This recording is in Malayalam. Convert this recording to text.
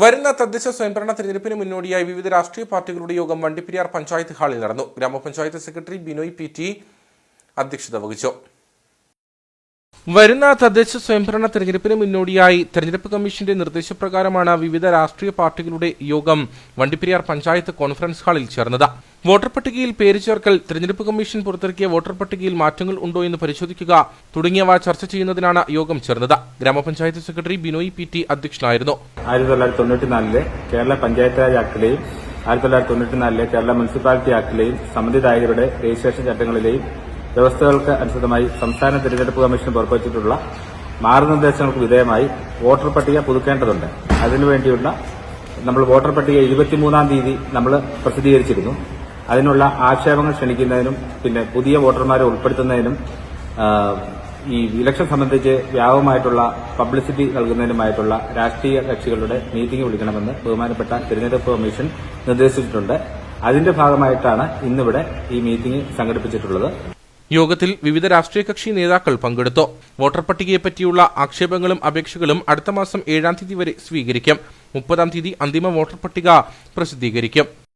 വരുന്ന തദ്ദേശ സ്വയംഭരണ തെരഞ്ഞെടുപ്പിന് മുന്നോടിയായി വിവിധ രാഷ്ട്രീയ പാർട്ടികളുടെ യോഗം വണ്ടിപ്പെരിയാർ പഞ്ചായത്ത് ഹാളിൽ നടന്നു. ഗ്രാമപഞ്ചായത്ത് സെക്രട്ടറി ബിനോയ് പി ടി അധ്യക്ഷത വഹിച്ചു. വരുന്ന തദ്ദേശ സ്വയംഭരണ തെരഞ്ഞെടുപ്പിന് മുന്നോടിയായി തെരഞ്ഞെടുപ്പ് കമ്മീഷന്റെ നിർദ്ദേശപ്രകാരമാണ് വിവിധ രാഷ്ട്രീയ പാർട്ടികളുടെ യോഗം വണ്ടിപ്പെരിയാർ പഞ്ചായത്ത് കോൺഫറൻസ് ഹാളിൽ ചേർന്നത്. വോട്ടർ പട്ടികയിൽ പേര് ചേർക്കൽ തെരഞ്ഞെടുപ്പ് കമ്മീഷൻ പുറത്തിറക്കിയ വോട്ടർ പട്ടികയിൽ മാറ്റങ്ങൾ ഉണ്ടോ എന്ന് പരിശോധിക്കുക തുടങ്ങിയവ ചർച്ച ചെയ്യുന്നതിനാണ് യോഗം ചേർന്നത്. ഗ്രാമപഞ്ചായത്ത് സെക്രട്ടറി ബിനോയ് പി ടി അധ്യക്ഷനായിരുന്നു. ആയിരത്തി തൊള്ളായിരത്തി തൊണ്ണൂറ്റിനാലിലെ കേരള പഞ്ചായത്ത് രാജ് ആക്ടിലെയും ആയിരത്തി തൊള്ളായിരത്തി തൊണ്ണൂറ്റിനാലിലെ കേരള മുനിസിപ്പാലിറ്റി ആക്ടിലെയും സമിതിദായകരുടെ രജിസ്ട്രേഷൻ ചട്ടങ്ങളിലെയും വ്യവസ്ഥകൾക്ക് അനുസൃതമായി സംസ്ഥാന തിരഞ്ഞെടുപ്പ് കമ്മീഷൻ പുറപ്പെടുവിച്ചിട്ടുള്ള മാർഗനിർദ്ദേശങ്ങൾക്ക് വിധേയമായി വോട്ടർ പട്ടിക പുതുക്കേണ്ടതുണ്ട്. അതിനുവേണ്ടിയുള്ള നമ്മൾ വോട്ടർ പട്ടിക ഇരുപത്തിമൂന്നാം തീയതി നമ്മൾ പ്രസിദ്ധീകരിച്ചിരുന്നു. അതിനുള്ള ആക്ഷേപങ്ങൾ ക്ഷണിക്കുന്നതിനും പിന്നെ പുതിയ വോട്ടർമാരെ ഉൾപ്പെടുത്തുന്നതിനും ഈ ഇലക്ഷൻ സംബന്ധിച്ച് വ്യാപകമായിട്ടുള്ള പബ്ലിസിറ്റി നൽകുന്നതിനുമായിട്ടുള്ള രാഷ്ട്രീയ കക്ഷികളുടെ മീറ്റിംഗ് വിളിക്കണമെന്ന് ബഹുമാനപ്പെട്ട തിരഞ്ഞെടുപ്പ് കമ്മീഷൻ നിർദ്ദേശിച്ചിട്ടുണ്ട്. അതിന്റെ ഭാഗമായിട്ടാണ് ഇന്നിവിടെ ഈ മീറ്റിംഗ് സംഘടിപ്പിച്ചിട്ടുള്ളത്. യോഗത്തിൽ വിവിധ രാഷ്ട്രീയ കക്ഷി നേതാക്കൾ പങ്കെടുത്തു. വോട്ടർ പട്ടികയെപ്പറ്റിയുള്ള ആക്ഷേപങ്ങളും അപേക്ഷകളും അടുത്ത മാസം ഏഴാം തീയതി വരെ സ്വീകരിക്കും. മുപ്പതാം തീയതി അന്തിമ വോട്ടർ പട്ടിക പ്രസിദ്ധീകരിക്കും.